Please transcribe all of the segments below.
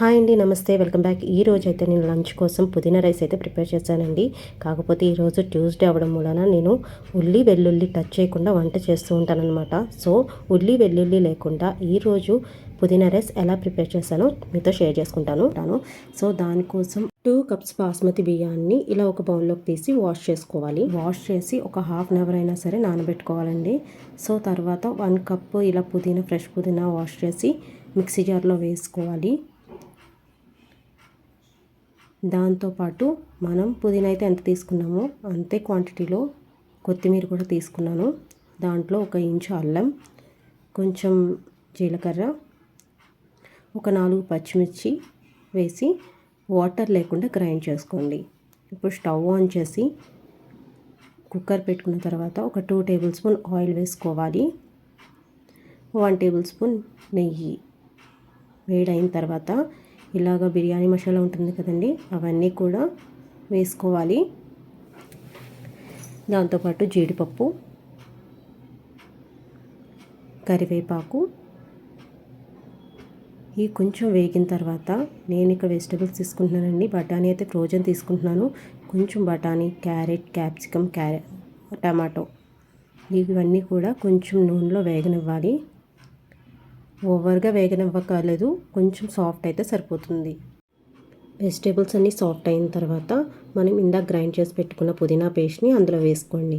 Hi అండి నమస్తే. Welcome back. ఈ రోజు అయితే నేను లంచ్ కోసం పుదీనా రైస్ అయితే ప్రిపేర్ చేశానండి. కాకపోతే ఈరోజు ట్యూస్డే అవ్వడం వలన నేను ఉల్లి వెల్లుల్లి టచ్ చేయకుండా వంట చేస్తూ ఉంటానన్నమాట. సో ఉల్లి వెల్లుల్లి లేకుండా ఈరోజు పుదీనా రైస్ ఎలా ప్రిపేర్ చేశానో మీతో షేర్ చేసుకుంటాను తాను సో దానికోసం టూ కప్స్ బాస్మతి బియ్యాన్ని ఇలా ఒక బౌల్లోకి తీసి వాష్ చేసుకోవాలి. వాష్ చేసి ఒక హాఫ్ అన్ అవర్ అయినా సరే నానబెట్టుకోవాలండి. సో తర్వాత వన్ కప్ ఇలా పుదీనా ఫ్రెష్ పుదీనా వాష్ చేసి మిక్సీ జార్లో వేసుకోవాలి. దాంతోపాటు మనం పుదీనా అయితే ఎంత తీసుకున్నామో అంతే క్వాంటిటీలో కొత్తిమీర కూడా తీసుకున్నాను. దాంట్లో ఒక ఇంచు అల్లం కొంచెం జీలకర్ర ఒక నాలుగు పచ్చిమిర్చి వేసి వాటర్ లేకుండా గ్రైండ్ చేసుకోండి. ఇప్పుడు స్టవ్ ఆన్ చేసి కుక్కర్ పెట్టుకున్న తర్వాత ఒక టూ టేబుల్ స్పూన్ ఆయిల్ వేసుకోవాలి. వన్ టేబుల్ స్పూన్ నెయ్యి వేడైన తర్వాత ఇలాగ బిర్యానీ మసాలా ఉంటుంది కదండి అవన్నీ కూడా వేసుకోవాలి. దాంతోపాటు జీడిపప్పు కరివేపాకు. ఈ కొంచెం వేగిన తర్వాత నేను ఇక్కడ వెజిటబుల్స్ తీసుకుంటున్నానండి బఠానీ అయితే ఫ్రోజన్ తీసుకుంటున్నాను. కొంచెం బఠానీ క్యారెట్ క్యాప్సికమ్ క్యారెట్ టమాటో ఇవన్నీ కూడా కొంచెం నూనెలో వేగనివ్వాలి. ఓవర్గా వేగనివ్వకాలేదు కొంచెం సాఫ్ట్ అయితే సరిపోతుంది. వెజిటేబుల్స్ అన్నీ సాఫ్ట్ అయిన తర్వాత మనం ఇందాక గ్రైండ్ చేసి పెట్టుకున్న పుదీనా పేస్ట్ని అందులో వేసుకోండి.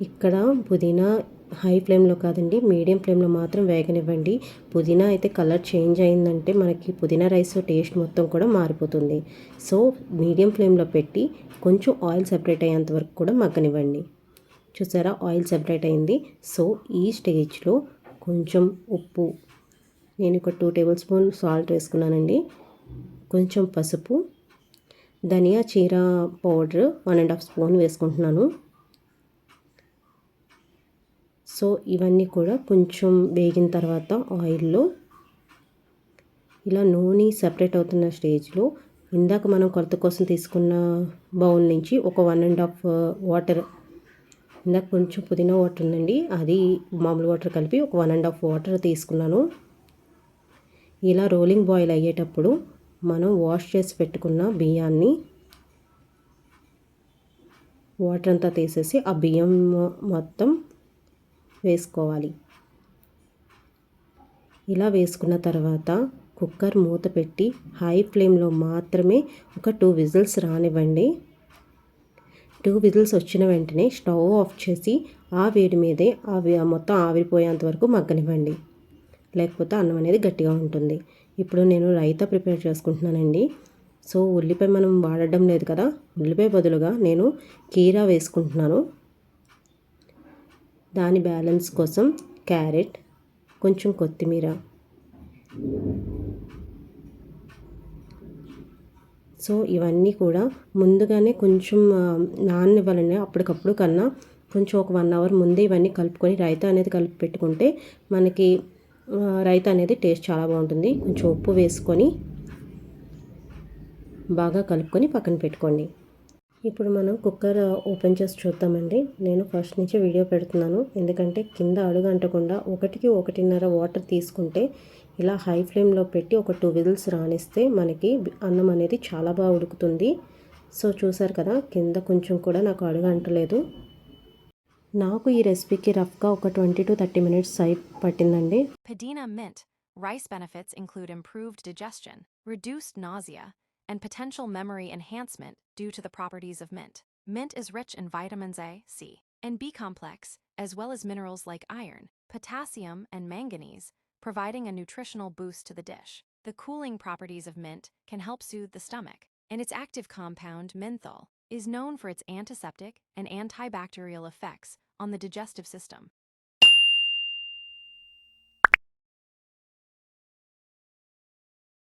ఇక్కడ పుదీనా హై ఫ్లేమ్లో కాదండి మీడియం ఫ్లేమ్లో మాత్రం వేగనివ్వండి. పుదీనా అయితే కలర్ చేంజ్ అయిందంటే మనకి పుదీనా రైస్ టేస్ట్ మొత్తం కూడా మారిపోతుంది. సో మీడియం ఫ్లేమ్లో పెట్టి కొంచెం ఆయిల్ సెపరేట్ అయ్యేంత వరకు కూడా మగ్గనివ్వండి. చూసారా? ఆయిల్ సెపరేట్ అయింది. సో ఈ స్టేజ్లో కొంచెం ఉప్పు. నేను ఒక టూ టేబుల్ స్పూన్ సాల్ట్ వేసుకున్నానండి. కొంచెం పసుపు. ధనియా చీర powder one and half spoon వేసుకుంటున్నాను. సో ఇవన్నీ కూడా కొంచెం వేగిన తర్వాత ఆయిల్లో ఇలా నూనె సపరేట్ అవుతున్న స్టేజ్లో ఇందాక మనం కొలత కోసం తీసుకున్న బౌల్ నుంచి ఒక వన్ అండ్ హాఫ్ వాటర్ ఇందాక కొంచెం పుదీనా వాటర్ ఉందండి. అది మామూలు వాటర్ కలిపి ఒక వన్ అండ్ హాఫ్ వాటర్ తీసుకున్నాను. ఇలా రోలింగ్ బాయిల్ అయ్యేటప్పుడు మనం వాష్ చేసి పెట్టుకున్న బియ్యాన్ని వాటర్ అంతా తీసేసి ఆ బియ్యం మొత్తం వేసుకోవాలి. ఇలా వేసుకున్న తర్వాత కుక్కర్ మూత పెట్టి హై ఫ్లేమ్లో మాత్రమే ఒక టూ విజిల్స్ రానివ్వండి. టూ విజిల్స్ వచ్చిన వెంటనే స్టవ్ ఆఫ్ చేసి ఆ వేడి మీదే అవి మొత్తం ఆవిరిపోయేంత వరకు మగ్గనివ్వండి. లేకపోతే అన్నం అనేది గట్టిగా ఉంటుంది. ఇప్పుడు నేను రైతా ప్రిపేర్ చేసుకుంటున్నానండి. సో ఉల్లిపాయ మనం వాడడం లేదు కదా? ఉల్లిపాయ బదులుగా నేను కీరా వేసుకుంటున్నాను. దాని బ్యాలెన్స్ కోసం క్యారెట్ కొంచెం కొత్తిమీర. సో ఇవన్నీ కూడా ముందుగానే కొంచెం నాననివ్వాలండి. అప్పటికప్పుడు కన్నా కొంచెం ఒక వన్ అవర్ ముందే ఇవన్నీ కలుపుకొని రైతా అనేది కలిపి పెట్టుకుంటే మనకి రైతా అనేది టేస్ట్ చాలా బాగుంటుంది. కొంచెం ఉప్పు వేసుకొని బాగా కలుపుకొని పక్కన పెట్టుకోండి. ఇప్పుడు మనం కుక్కర్ ఓపెన్ చేసి చూద్దామండి. నేను ఫస్ట్ నుంచి వీడియో పెడుతున్నాను. ఎందుకంటే కింద అడుగు అంటకుండా ఒకటికి ఒకటిన్నర వాటర్ తీసుకుంటే ఇలా హై ఫ్లేమ్లో పెట్టి ఒక టూ విజిల్స్ రానిస్తే మనకి అన్నం అనేది చాలా బాగా ఉడుకుతుంది సో చూసారు కదా కింద కొంచెం కూడా నాకు అడుగు అంటలేదు నాకు ఈ రెసిపీకి రఫ్గా ఒక ట్వంటీ టు థర్టీ మినిట్స్ అయి పట్టిందండి Padina mint. Rice benefits include improved digestion, reduced nausea, and potential memory enhancement due to the properties of mint. Mint is rich in vitamins A, C, and B complex, as well as minerals like iron, potassium, and manganese, providing a nutritional boost to the dish. The cooling properties of mint can help soothe the stomach, and its active compound, menthol, is known for its antiseptic and antibacterial effects on the digestive system.